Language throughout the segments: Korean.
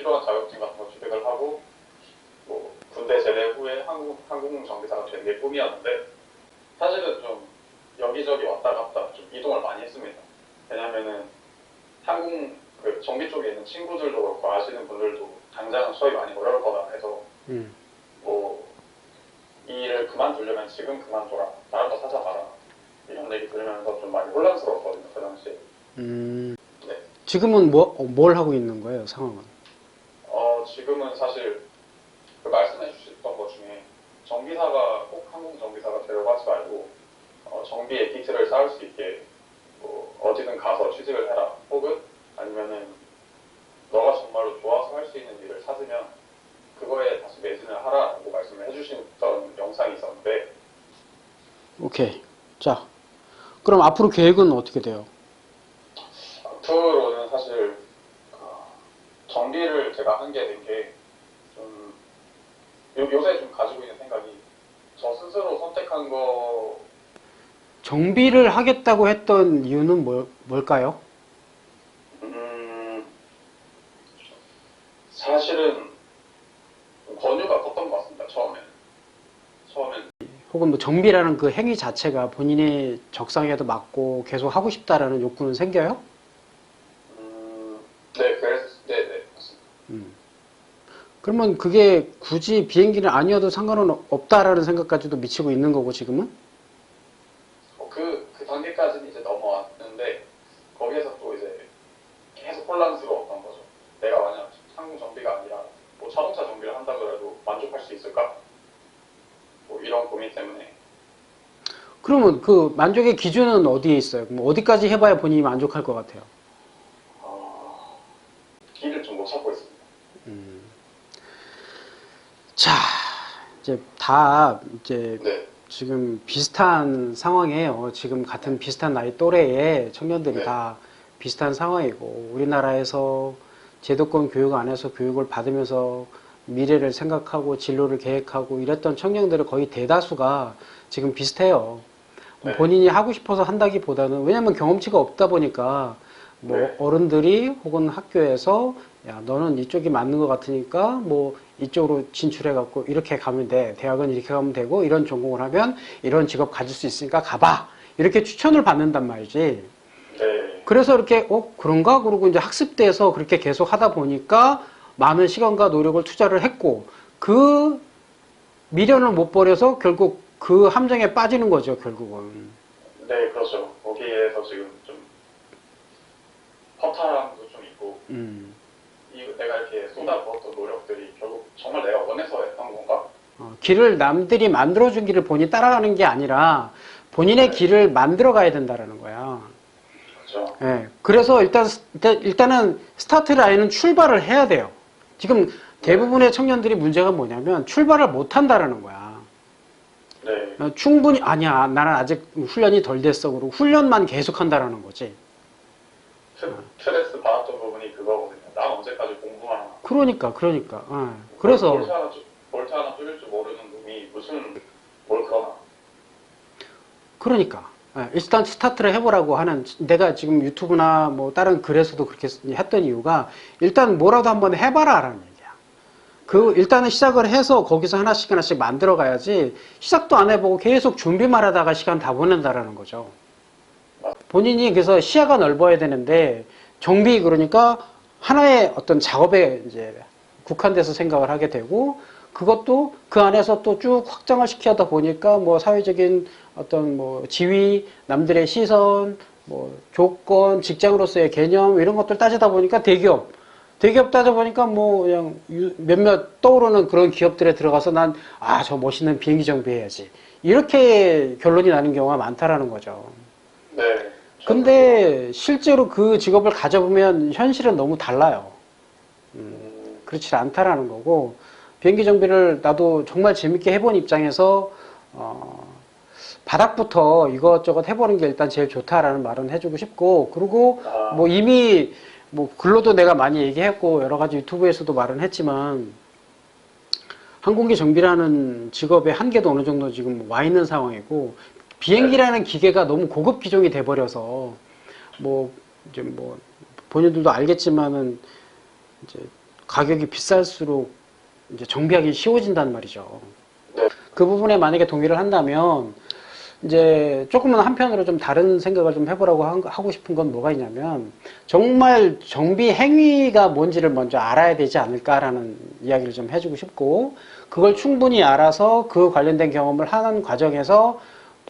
필요한 자격증 같은 거 취득을 하고 뭐 군대 제대 후에 항공 항공 정비사가 되는 게 꿈이었는데 사실은 좀 여기저기 왔다 갔다 좀 이동을 많이 했습니다. 왜냐면은 항공 그 정비 쪽에 있는 친구들도 그렇고 아시는 분들도 당장 수업이 많이 어려울 거다 해서 음. 뭐이 일을 그만두려면 지금 그만둬라 다른 거 찾아봐라 이런 얘기 들으면서 좀 많이 혼란스러웠거든요 그 당시에 음. 네. 지금은 뭐, 어, 뭘 하고 있는 거예요, 상황은? 어 지금은 사실 그 말씀해 주셨던 것 중에 정비사가 꼭 항공 정비사가 되려고 하지 말고 어, 정비의 기틀을 쌓을 수 있게 뭐 어디든 가서 취직을 해라 혹은 아니면은 너가 정말로 좋아서 할 수 있는 일을 찾으면 그거에 다시 매진을 하라고 말씀을 해주셨던 영상이 있었는데 오케이. 자, 그럼 앞으로 계획은 어떻게 돼요? 앞으로는 사실 어, 정비를 제가 한 게 된 게 좀 요새 좀 가지고 있는 저 스스로 선택한 거 정비를 하겠다고 했던 이유는 뭘, 뭘까요? 음, 사실은 좀 권유가 컸던 것 같습니다 처음에 처음엔 혹은 뭐 정비라는 그 행위 자체가 본인의 적성에도 맞고 계속 하고 싶다라는 욕구는 생겨요? 그러면 그게 굳이 비행기는 아니어도 상관은 없다라는 생각까지도 미치고 있는 거고 지금은? 어, 그, 그 단계까지는 이제 넘어왔는데 거기에서 또 이제 계속 혼란스러웠던 거죠. 내가 만약 항공 정비가 아니라 뭐 자동차 정비를 한다 그래도 만족할 수 있을까? 뭐 이런 고민 때문에 그러면 그 만족의 기준은 어디에 있어요? 뭐 어디까지 해봐야 본인이 만족할 것 같아요? 어, 길을 좀 못 찾고 있습니다. 음. 자, 이제 다 이제 네, 지금 비슷한 상황이에요. 지금 같은 비슷한 나이 또래의 청년들이 네. 다 비슷한 상황이고 우리나라에서 제도권 교육 안에서 교육을 받으면서 미래를 생각하고 진로를 계획하고 이랬던 청년들의 거의 대다수가 지금 비슷해요. 뭐 네. 본인이 하고 싶어서 한다기보다는 왜냐면 경험치가 없다 보니까 뭐 네. 어른들이 혹은 학교에서 야 너는 이쪽이 맞는 것 같으니까 뭐 이쪽으로 진출해 갖고 이렇게 가면 돼. 대학은 이렇게 가면 되고 이런 전공을 하면 이런 직업 가질 수 있으니까 가봐. 이렇게 추천을 받는단 말이지. 네, 그래서 이렇게 어 그런가? 그러고 이제 학습대에서 그렇게 계속 하다 보니까 많은 시간과 노력을 투자를 했고 그 미련을 못 버려서 결국 그 함정에 빠지는 거죠 결국은. 네 그렇죠. 거기에서 지금 좀 허탈함도 좀 있고 음. 이 내가 이렇게 쏟아부었던 노력들이 결국 정말 내가 원해서 했던 건가? 어, 길을 남들이 만들어준 길을 본인이 따라가는 게 아니라 본인의 네. 길을 만들어 가야 된다라는 거야. 그렇죠. 예. 그래서 일단, 일단 일단은 스타트 라인은 출발을 해야 돼요. 지금 대부분의 청년들이 문제가 뭐냐면 출발을 못 한다라는 거야. 네, 어, 충분히 아니야. 나는 아직 훈련이 덜 됐어. 그러고 훈련만 계속 한다라는 거지. 스- 스트레스 받았던 부분이 그거거든요. 난 언제까지 공부하나. 그러니까 그러니까. 예. 그래서 볼트 하나, 줄- 볼트 하나 줄일 줄 모르는 놈이 무슨 뭘 그러나. 그러니까 예, 일단 스타트를 해보라고 하는 내가 지금 유튜브나 뭐 다른 글에서도 그렇게 했던 이유가 일단 뭐라도 한번 해봐라라는 얘기야. 그 일단은 시작을 해서 거기서 하나씩 하나씩 만들어 가야지 시작도 안 해보고 계속 준비만 하다가 시간 다 보낸다라는 거죠. 본인이 그래서 시야가 넓어야 되는데 정비 그러니까 하나의 어떤 작업에 이제 국한돼서 생각을 하게 되고 그것도 그 안에서 또 쭉 확장을 시키다 보니까 뭐 사회적인 어떤 뭐 지위, 남들의 시선, 뭐 조건, 직장으로서의 개념 이런 것들 따지다 보니까 대기업, 대기업 따져 보니까 뭐 그냥 유- 몇몇 떠오르는 그런 기업들에 들어가서 난 아 저 멋있는 비행기 정비해야지 이렇게 결론이 나는 경우가 많다라는 거죠. 네. 근데 실제로 그 직업을 가져보면 현실은 너무 달라요. 음, 그렇지 않다라는 거고 비행기 정비를 나도 정말 재밌게 해본 입장에서 어, 바닥부터 이것저것 해보는 게 일단 제일 좋다라는 말은 해주고 싶고 그리고 아, 뭐 이미 뭐 글로도 내가 많이 얘기했고 여러 가지 유튜브에서도 말은 했지만 항공기 정비라는 직업의 한계도 어느 정도 지금 와 있는 상황이고 비행기라는 기계가 너무 고급 기종이 돼 버려서 뭐 이제 뭐 본인들도 알겠지만은 이제 가격이 비쌀수록 이제 정비하기 쉬워진다는 말이죠. 네. 그 부분에 만약에 동의를 한다면 이제 조금은 한편으로 좀 다른 생각을 좀 해보라고 한- 하고 싶은 건 뭐가 있냐면 정말 정비 행위가 뭔지를 먼저 알아야 되지 않을까라는 이야기를 좀 해주고 싶고 그걸 충분히 알아서 그 관련된 경험을 하는 과정에서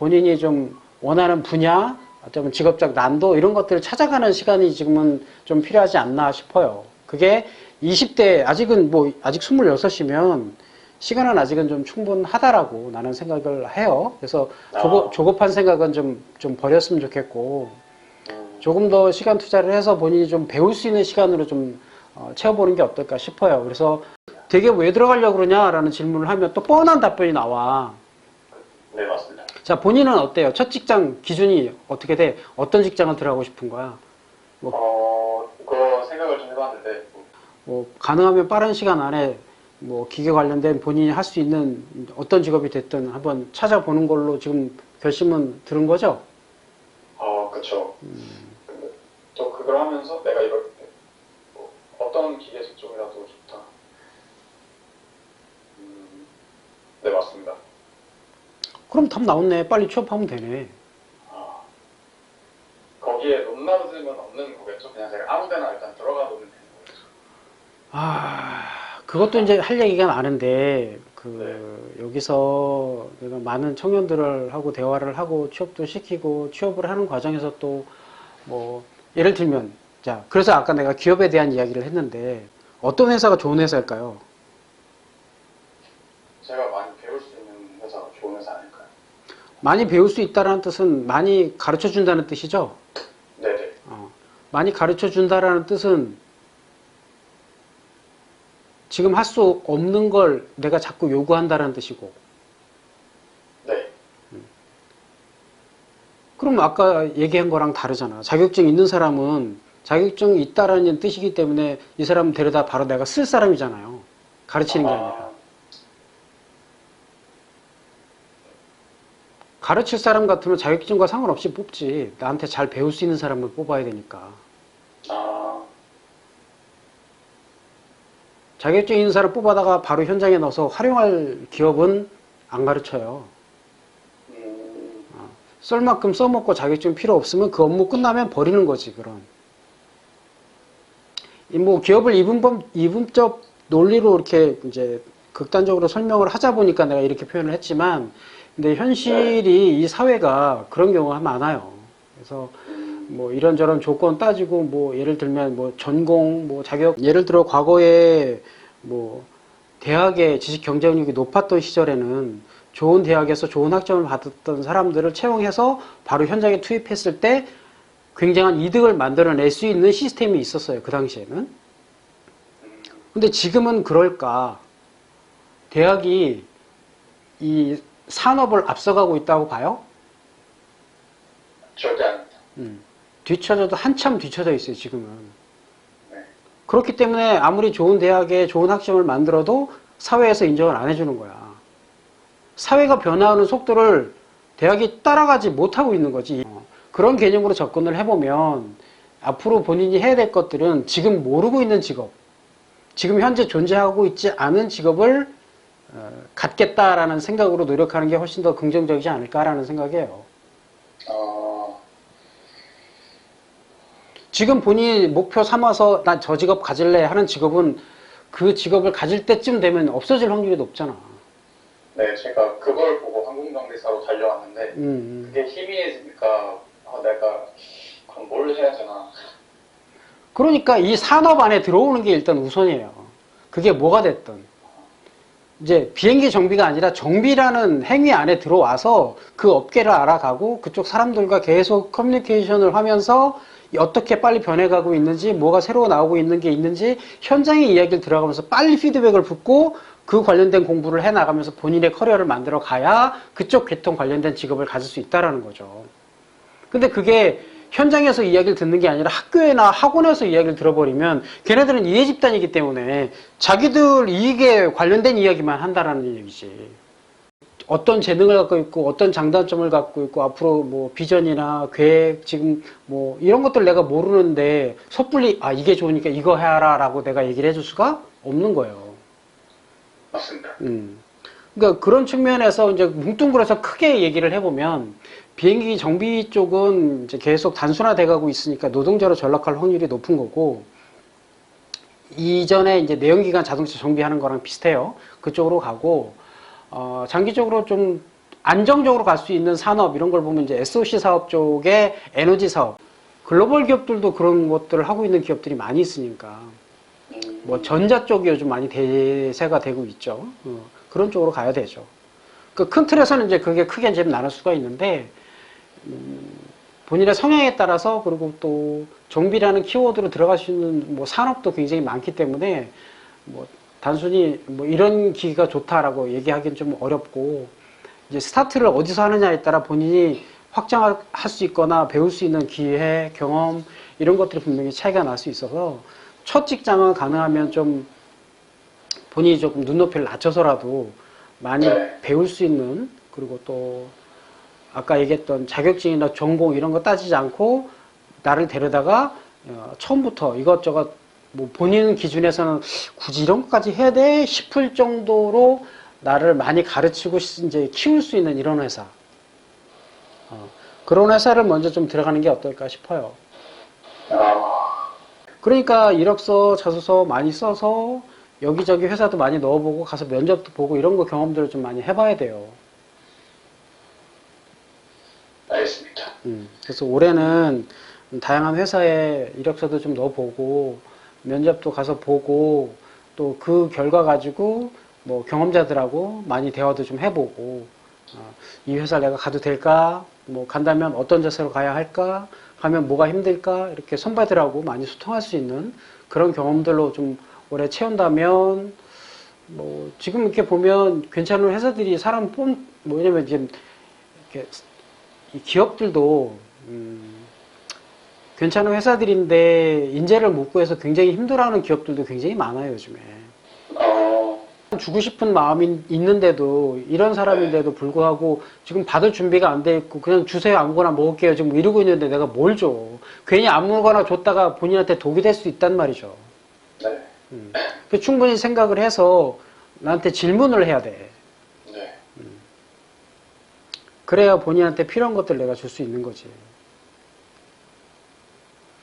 본인이 좀 원하는 분야 어쩌면 직업적 난도 이런 것들을 찾아가는 시간이 지금은 좀 필요하지 않나 싶어요. 그게 20대 아직은 뭐 아직 26이면 시간은 아직은 좀 충분하다라고 나는 생각을 해요. 그래서 조급, 아. 조급 한 생각은 좀, 좀 버렸으면 좋겠고, 음, 조금 더 시간 투자를 해서 본인이 좀 배울 수 있는 시간으로 좀 어, 채워보는 게 어떨까 싶어요. 그래서 되게 왜 들어가려고 그러냐라는 질문을 하면 또 뻔한 답변이 나와. 네, 맞습니다. 자, 본인은 어때요? 첫 직장 기준이 어떻게 돼? 어떤 직장을 들어가고 싶은 거야? 어, 그거 생각을 좀 해봤는데, 뭐, 가능하면 빠른 시간 안에 뭐, 기계 관련된 본인이 할 수 있는 어떤 직업이 됐든 한번 찾아보는 걸로 지금 결심은 들은 거죠? 어, 그쵸. 근데 또 그걸 하면서 내가 때, 뭐, 어떤 기계식 쪽이라도 좋다. 음, 네, 맞습니다. 그럼 답 나왔네. 빨리 취업하면 되네. 아, 거기에 높낮음은 없는 거겠죠? 그냥 제가 아무 데나 일단 들어가 보면 되는 거겠죠? 아, 그것도 이제 할 얘기가 많은데, 그, 여기서 내가 많은 청년들을 하고 대화를 하고 취업도 시키고 취업을 하는 과정에서 또, 뭐, 예를 들면, 자, 그래서 아까 내가 기업에 대한 이야기를 했는데, 어떤 회사가 좋은 회사일까요? 제가 많이 배울 수 있는 회사가 좋은 회사 아닐까요? 많이 배울 수 있다는 뜻은 많이 가르쳐 준다는 뜻이죠? 네네. 어, 많이 가르쳐 준다라는 뜻은 지금 할 수 없는 걸 내가 자꾸 요구한다는 뜻이고, 네. 그럼 아까 얘기한 거랑 다르잖아. 자격증 있는 사람은 자격증 있다라는 뜻이기 때문에 이 사람 데려다 바로 내가 쓸 사람이잖아요. 가르치는 게 아니라. 가르칠 사람 같으면 자격증과 상관없이 뽑지. 나한테 잘 배울 수 있는 사람을 뽑아야 되니까. 아, 자격증 있는 사람 뽑아다가 바로 현장에 넣어서 활용할 기업은 안 가르쳐요. 음, 쓸 만큼 써먹고 자격증 필요 없으면 그 업무 끝나면 버리는 거지, 그럼. 이 뭐, 기업을 이분법, 이분적 논리로 이렇게 이제 극단적으로 설명을 하자 보니까 내가 이렇게 표현을 했지만, 근데 현실이 이 사회가 그런 경우가 많아요. 그래서 뭐 이런저런 조건 따지고 뭐 예를 들면 뭐 전공, 뭐 자격, 예를 들어 과거에 뭐 대학의 지식 경쟁력이 높았던 시절에는 좋은 대학에서 좋은 학점을 받았던 사람들을 채용해서 바로 현장에 투입했을 때 굉장한 이득을 만들어낼 수 있는 시스템이 있었어요. 그 당시에는. 근데 지금은 그럴까? 대학이 이 산업을 앞서가고 있다고 봐요? 절대 아닙니다. 음. 뒤쳐져도 한참 뒤쳐져 있어요, 지금은. 네. 그렇기 때문에 아무리 좋은 대학에 좋은 학점을 만들어도 사회에서 인정을 안 해주는 거야. 사회가 변화하는 속도를 대학이 따라가지 못하고 있는 거지. 어, 그런 개념으로 접근을 해보면 앞으로 본인이 해야 될 것들은 지금 모르고 있는 직업, 지금 현재 존재하고 있지 않은 직업을 어, 갖겠다라는 생각으로 노력하는 게 훨씬 더 긍정적이지 않을까라는 생각이에요. 어, 지금 본인이 목표 삼아서 난저 직업 가질래 하는 직업은 그 직업을 가질 때쯤 되면 없어질 확률이 높잖아. 네, 제가 그걸 보고 항공정비사로 달려왔는데, 음, 음. 그게 희미해지니까, 아, 내가, 그럼 뭘 해야 되나. 그러니까 이 산업 안에 들어오는 게 일단 우선이에요. 그게 뭐가 됐든. 이제 비행기 정비가 아니라 정비라는 행위 안에 들어와서 그 업계를 알아가고 그쪽 사람들과 계속 커뮤니케이션을 하면서 어떻게 빨리 변해가고 있는지, 뭐가 새로 나오고 있는 게 있는지 현장의 이야기를 들어가면서 빨리 피드백을 붙고 그 관련된 공부를 해 나가면서 본인의 커리어를 만들어 가야 그쪽 계통 관련된 직업을 가질 수 있다라는 거죠. 근데 그게 현장에서 이야기를 듣는 게 아니라 학교에나 학원에서 이야기를 들어버리면 걔네들은 이해 집단이기 때문에 자기들 이익에 관련된 이야기만 한다라는 얘기지. 어떤 재능을 갖고 있고 어떤 장단점을 갖고 있고 앞으로 뭐 비전이나 계획 지금 뭐 이런 것들 내가 모르는데 섣불리 아 이게 좋으니까 이거 해라 라고 내가 얘기를 해줄 수가 없는 거예요. 맞습니다. 음. 그러니까 그런 측면에서 이제 뭉뚱그려서 크게 얘기를 해보면 비행기 정비 쪽은 이제 계속 단순화돼가고 있으니까 노동자로 전락할 확률이 높은 거고 이전에 이제 내연기관 자동차 정비하는 거랑 비슷해요. 그쪽으로 가고 어, 장기적으로 좀 안정적으로 갈 수 있는 산업 이런 걸 보면 이제 SOC 사업 쪽에 에너지 사업 글로벌 기업들도 그런 것들을 하고 있는 기업들이 많이 있으니까 음, 뭐 전자 쪽이 요즘 많이 대세가 되고 있죠. 어, 그런 쪽으로 가야 되죠. 그 큰 틀에서는 이제 그게 크게 이제 나눌 수가 있는데 음, 본인의 성향에 따라서 그리고 또 정비라는 키워드로 들어갈 수 있는 뭐 산업도 굉장히 많기 때문에 뭐 단순히 뭐 이런 기기가 좋다라고 얘기하기는 좀 어렵고 이제 스타트를 어디서 하느냐에 따라 본인이 확장할 수 있거나 배울 수 있는 기회, 경험 이런 것들이 분명히 차이가 날 수 있어서 첫 직장은 가능하면 좀 본인이 조금 눈높이를 낮춰서라도 많이 네. 배울 수 있는 그리고 또 아까 얘기했던 자격증이나 전공 이런 거 따지지 않고 나를 데려다가 어, 처음부터 이것저것 뭐 본인 기준에서는 굳이 이런 것까지 해야 돼 싶을 정도로 나를 많이 가르치고 시- 이제 키울 수 있는 이런 회사 어, 그런 회사를 먼저 좀 들어가는 게 어떨까 싶어요. 아, 그러니까 이력서, 자소서 많이 써서 여기저기 회사도 많이 넣어보고 가서 면접도 보고 이런 거 경험들을 좀 많이 해봐야 돼요. 알겠습니다. 음, 그래서 올해는 다양한 회사에 이력서도 좀 넣어보고 면접도 가서 보고 또 그 결과 가지고 뭐 경험자들하고 많이 대화도 좀 해보고 어, 이 회사 내가 가도 될까? 뭐 간다면 어떤 자세로 가야 할까? 가면 뭐가 힘들까? 이렇게 선배들하고 많이 소통할 수 있는 그런 경험들로 좀 올해 채운다면 뭐 지금 이렇게 보면 괜찮은 회사들이 사람 뽑 뭐냐면 지금 이렇게 이 기업들도 음, 괜찮은 회사들인데 인재를 못 구해서 굉장히 힘들어하는 기업들도 굉장히 많아요 요즘에. 어, 주고 싶은 마음이 있는데도 이런 사람인데도 불구하고 지금 받을 준비가 안 돼 있고 그냥 주세요 아무거나 먹을게요 지금 이러고 있는데 내가 뭘 줘? 괜히 아무거나 줬다가 본인한테 독이 될 수 있단 말이죠. 네, 음. 그 충분히 생각을 해서 나한테 질문을 해야 돼. 네, 그래야 본인한테 필요한 것들 내가 줄 수 있는 거지.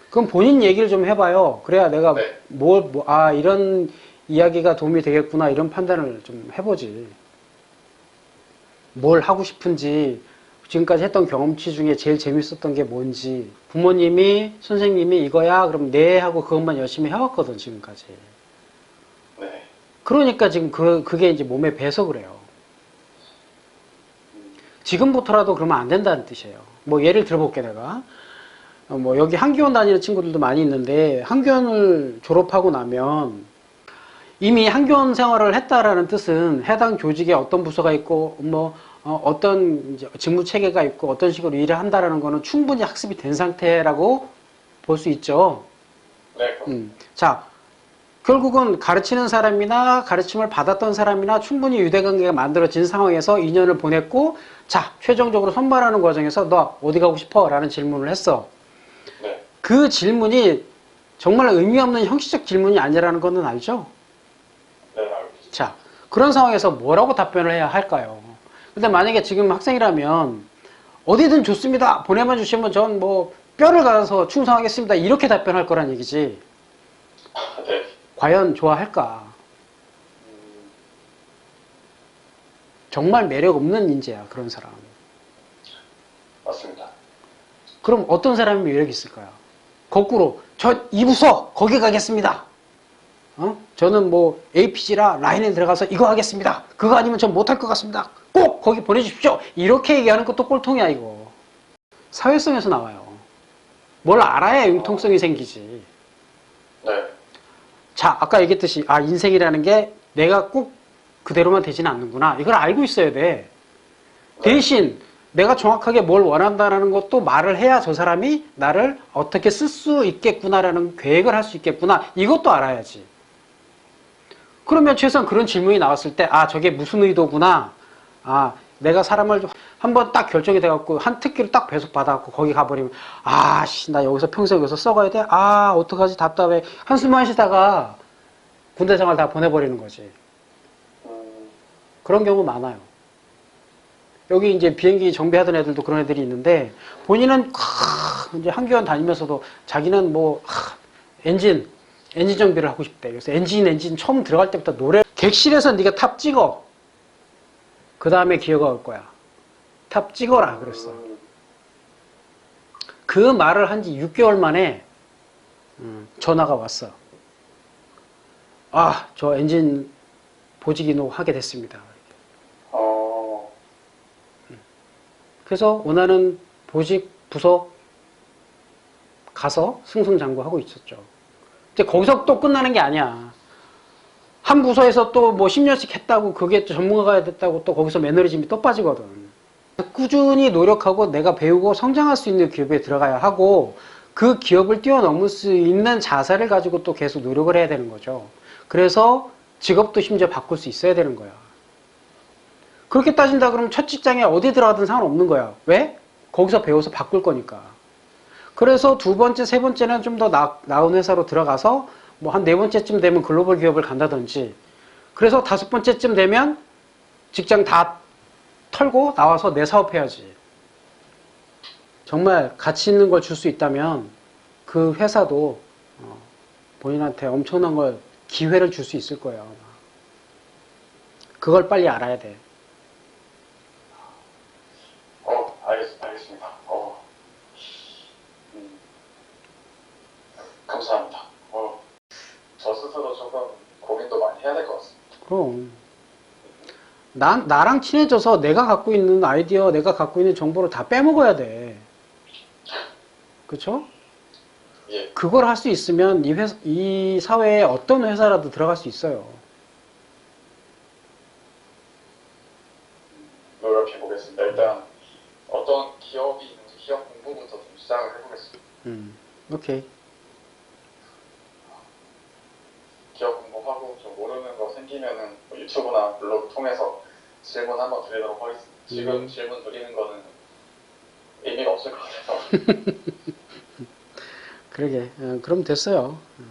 그럼 본인 얘기를 좀 해봐요. 그래야 내가 네. 뭘, 뭐, 아, 이런 이야기가 도움이 되겠구나, 이런 판단을 좀 해보지. 뭘 하고 싶은지, 지금까지 했던 경험치 중에 제일 재밌었던 게 뭔지, 부모님이, 선생님이 이거야? 그럼 네 하고 그것만 열심히 해왔거든, 지금까지. 네. 그러니까 지금 그, 그게 이제 몸에 배서 그래요. 지금부터라도 그러면 안 된다는 뜻이에요. 뭐 예를 들어볼게 내가. 어, 뭐 여기 한교원 다니는 친구들도 많이 있는데 한교원을 졸업하고 나면 이미 한교원 생활을 했다라는 뜻은 해당 조직에 어떤 부서가 있고 뭐 어, 떤 직무 체계가 있고 어떤 식으로 일을 한다라는 거는 충분히 학습이 된 상태라고 볼 수 있죠. 네, 음. 자, 결국은 가르치는 사람이나 가르침을 받았던 사람이나 충분히 유대관계가 만들어진 상황에서 2년을 보냈고, 자, 최종적으로 선발하는 과정에서 너 어디 가고 싶어? 라는 질문을 했어. 네, 그 질문이 정말 의미 없는 형식적 질문이 아니라는 거는 알죠? 네. 자, 그런 상황에서 뭐라고 답변을 해야 할까요? 근데 만약에 지금 학생이라면 어디든 좋습니다. 보내만 주시면 전 뭐 뼈를 갈아서 충성하겠습니다. 이렇게 답변할 거란 얘기지. 과연 좋아할까? 음, 정말 매력 없는 인재야, 그런 사람. 맞습니다. 그럼 어떤 사람이 매력이 있을까요? 거꾸로, 저 이부서 거기 가겠습니다. 어? 저는 뭐 APG라 라인에 들어가서 이거 하겠습니다. 그거 아니면 전 못할 것 같습니다. 꼭 거기 보내주십시오. 이렇게 얘기하는 것도 꼴통이야, 이거. 사회성에서 나와요. 뭘 알아야 융통성이 생기지. 네, 자, 아까 얘기했듯이, 아, 인생이라는 게 내가 꼭 그대로만 되지는 않는구나. 이걸 알고 있어야 돼. 대신 내가 정확하게 뭘 원한다라는 것도 말을 해야 저 사람이 나를 어떻게 쓸 수 있겠구나라는 계획을 할 수 있겠구나. 이것도 알아야지. 그러면 최소한 그런 질문이 나왔을 때, 아, 저게 무슨 의도구나. 아, 내가 사람을 한 번 딱 결정이 돼갖고 한 특기를 딱 배속 받아갖고 거기 가버리면, 아, 씨, 나 여기서 평생 여기서 썩어야 돼? 아, 어떡하지? 답답해. 한숨만 쉬다가 군대 생활 다 보내버리는 거지. 음, 그런 경우 많아요. 여기 이제 비행기 정비하던 애들도 그런 애들이 있는데 본인은 크, 이제 한교원 다니면서도 자기는 뭐 하, 엔진 엔진 정비를 하고 싶대. 그래서 엔진 엔진 처음 들어갈 때부터 노래 객실에서 네가 탑 찍어. 그 다음에 기어가 올 거야. 탑 찍어라 그랬어. 음, 그 말을 한 지 6개월 만에 음, 전화가 왔어. 아, 저 엔진 보직인호 하게 됐습니다. 어, 그래서 원하는 보직 부서 가서 승승장구하고 있었죠. 이제 거기서 또 끝나는 게 아니야. 한 부서에서 또 뭐 10년씩 했다고 그게 또 전문가가 됐다고 또 거기서 매너리즘이 또 빠지거든. 꾸준히 노력하고 내가 배우고 성장할 수 있는 기업에 들어가야 하고 그 기업을 뛰어넘을 수 있는 자세를 가지고 또 계속 노력을 해야 되는 거죠. 그래서 직업도 심지어 바꿀 수 있어야 되는 거야. 그렇게 따진다 그러면 첫 직장에 어디 들어가든 상관없는 거야. 왜? 거기서 배워서 바꿀 거니까. 그래서 두 번째, 세 번째는 좀 더 나은 회사로 들어가서 뭐 한 네 번째쯤 되면 글로벌 기업을 간다든지 그래서 다섯 번째쯤 되면 직장 다 털고 나와서 내 사업 해야지. 정말 가치 있는 걸 줄 수 있다면 그 회사도 어, 본인한테 엄청난 걸 기회를 줄 수 있을 거예요. 그걸 빨리 알아야 돼. 어, 알겠, 알겠습니다. 어, 음, 감사합니다. 어, 저 스스로 조금 고민도 많이 해야 될 것 같습니다. 그럼. 난, 나랑 친해져서 내가 갖고 있는 아이디어, 내가 갖고 있는 정보를 다 빼먹어야 돼. 그쵸? 예, 그걸 할 수 있으면 이 회사, 이 사회에 어떤 회사라도 들어갈 수 있어요. 노력해 보겠습니다. 일단 어떤 기업이 있는지 기업 공부부터 좀 시작을 해보겠습니다. 음, 오케이. 기업 공부하고 좀 모르는 거 생기면은 뭐 유튜브나 블로그 통해서 질문 한번 드리도록 하겠습니다. 지금 음. 질문 드리는 거는 의미가 없을 것 같아서. 그러게. 어, 그럼 됐어요. 어.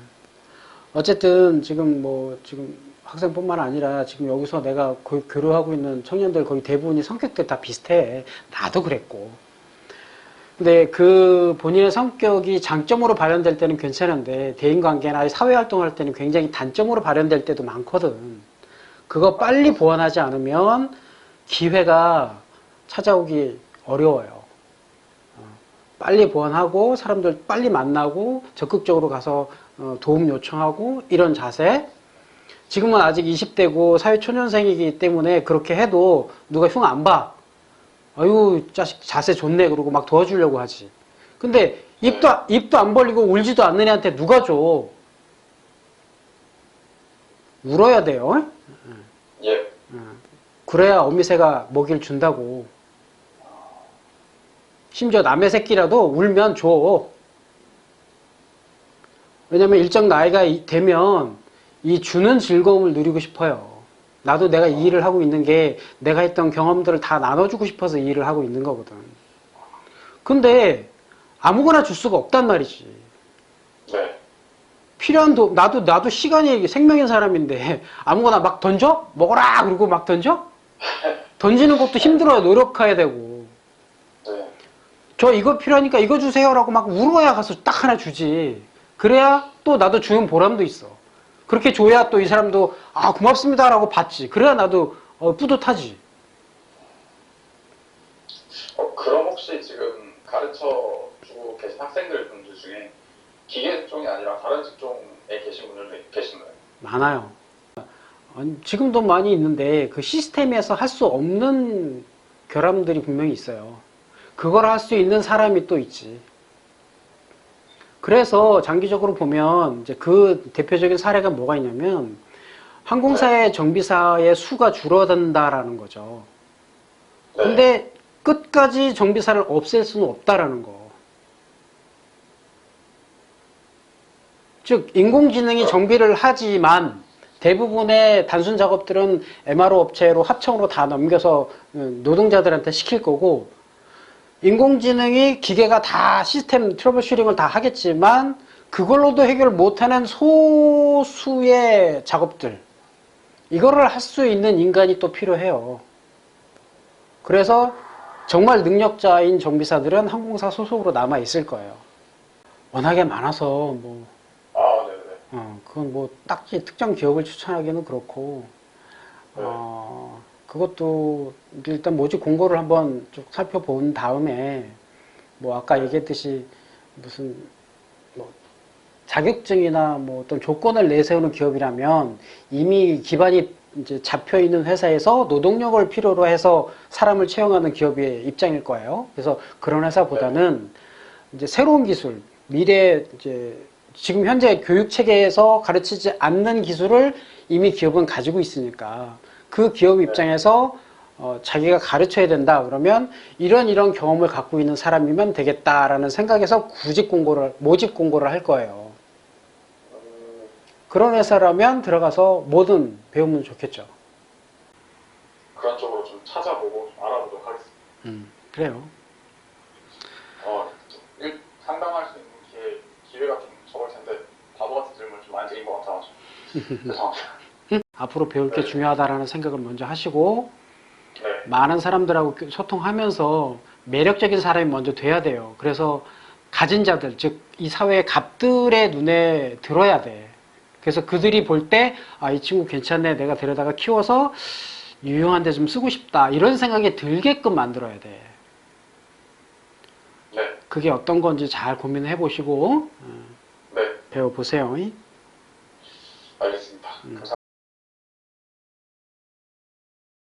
어쨌든 지금 뭐, 지금 학생뿐만 아니라 지금 여기서 내가 고- 교류하고 있는 청년들 거의 대부분이 성격들 다 비슷해. 나도 그랬고. 근데 그 본인의 성격이 장점으로 발현될 때는 괜찮은데 대인관계나 사회활동할 때는 굉장히 단점으로 발현될 때도 많거든. 그거 빨리 보완하지 않으면 기회가 찾아오기 어려워요. 어, 빨리 보완하고 사람들 빨리 만나고 적극적으로 가서 어, 도움 요청하고 이런 자세. 지금은 아직 20대고 사회초년생이기 때문에 그렇게 해도 누가 흉 안 봐. 아유, 자식 자세 좋네. 그러고 막 도와주려고 하지. 근데 입도, 입도 안 벌리고 울지도 않는 애한테 누가 줘? 울어야 돼요. 예, 그래야 어미새가 먹이를 준다고. 심지어 남의 새끼라도 울면 줘. 왜냐면 일정 나이가 이- 되면 이 주는 즐거움을 누리고 싶어요. 나도 내가 이 일을 하고 있는 게 내가 했던 경험들을 다 나눠주고 싶어서 이 일을 하고 있는 거거든. 근데 아무거나 줄 수가 없단 말이지. 네, 필요한 도 나도 나도 시간이 생명인 사람인데 아무거나 막 던져? 먹어라! 그러고 막 던져? 던지는 것도 힘들어요. 노력해야 되고. 네, 저 이거 필요하니까 이거 주세요라고 막 울어야 가서 딱 하나 주지. 그래야 또 나도 주는 보람도 있어. 그렇게 줘야 또 이 사람도 아 고맙습니다라고 받지. 그래야 나도 어, 뿌듯하지. 어, 그럼 혹시 지금 가르쳐 주고 계신 학생들 분들 중에 기계 직종이 아니라 다른 직종에 계신 분들도 계신가요? 많아요 아니, 지금도 많이 있는데 그 시스템에서 할 수 없는 결함들이 분명히 있어요. 그걸 할 수 있는 사람이 또 있지. 그래서 장기적으로 보면 이제 그 대표적인 사례가 뭐가 있냐면 항공사의 정비사의 수가 줄어든다라는 거죠. 네, 근데 끝까지 정비사를 없앨 수는 없다라는 거. 즉 인공지능이 정비를 하지만 대부분의 단순 작업들은 MRO 업체로 합청으로 다 넘겨서 음, 노동자들한테 시킬 거고 인공지능이 기계가 다 시스템 트러블 슈링을 다 하겠지만 그걸로도 해결 못하는 소수의 작업들 이거를 할 수 있는 인간이 또 필요해요. 그래서 정말 능력자인 정비사들은 항공사 소속으로 남아 있을 거예요. 워낙에 많아서 뭐. 어, 그건 뭐 딱히 특정 기업을 추천하기는 그렇고, 네. 어, 그것도 일단 모집 공고를 한번 쭉 살펴본 다음에, 뭐 아까 얘기했듯이 무슨 뭐 자격증이나 뭐 어떤 조건을 내세우는 기업이라면 이미 기반이 이제 잡혀 있는 회사에서 노동력을 필요로 해서 사람을 채용하는 기업의 입장일 거예요. 그래서 그런 회사보다는 이제 새로운 기술, 미래 이제 지금 현재 교육 체계에서 가르치지 않는 기술을 이미 기업은 가지고 있으니까 그 기업 입장에서 어, 자기가 가르쳐야 된다 그러면 이런 이런 경험을 갖고 있는 사람이면 되겠다라는 생각에서 구직 공고를 모집 공고를 할 거예요. 음, 그런 회사라면 들어가서 뭐든 배우면 좋겠죠. 그런 쪽으로 좀 찾아보고 좀 알아보도록 하겠습니다. 음, 그래요. 어, 좀 일, 상담할 수 있는 기회, 기회가 좀 적을 텐데 바보 같은 질문 좀 많이 드린 것 앞으로 배울 게 네. 중요하다라는 생각을 먼저 하시고 네, 많은 사람들하고 소통하면서 매력적인 사람이 먼저 돼야 돼요. 그래서 가진 자들, 즉, 이 사회의 갑들의 눈에 들어야 돼. 그래서 그들이 볼 때, 아, 이 친구 괜찮네. 내가 데려다가 키워서 유용한 데 좀 쓰고 싶다. 이런 생각이 들게끔 만들어야 돼. 네, 그게 어떤 건지 잘 고민해 보시고, 어, 네, 배워보세요. 알겠습니다. 감사합니다.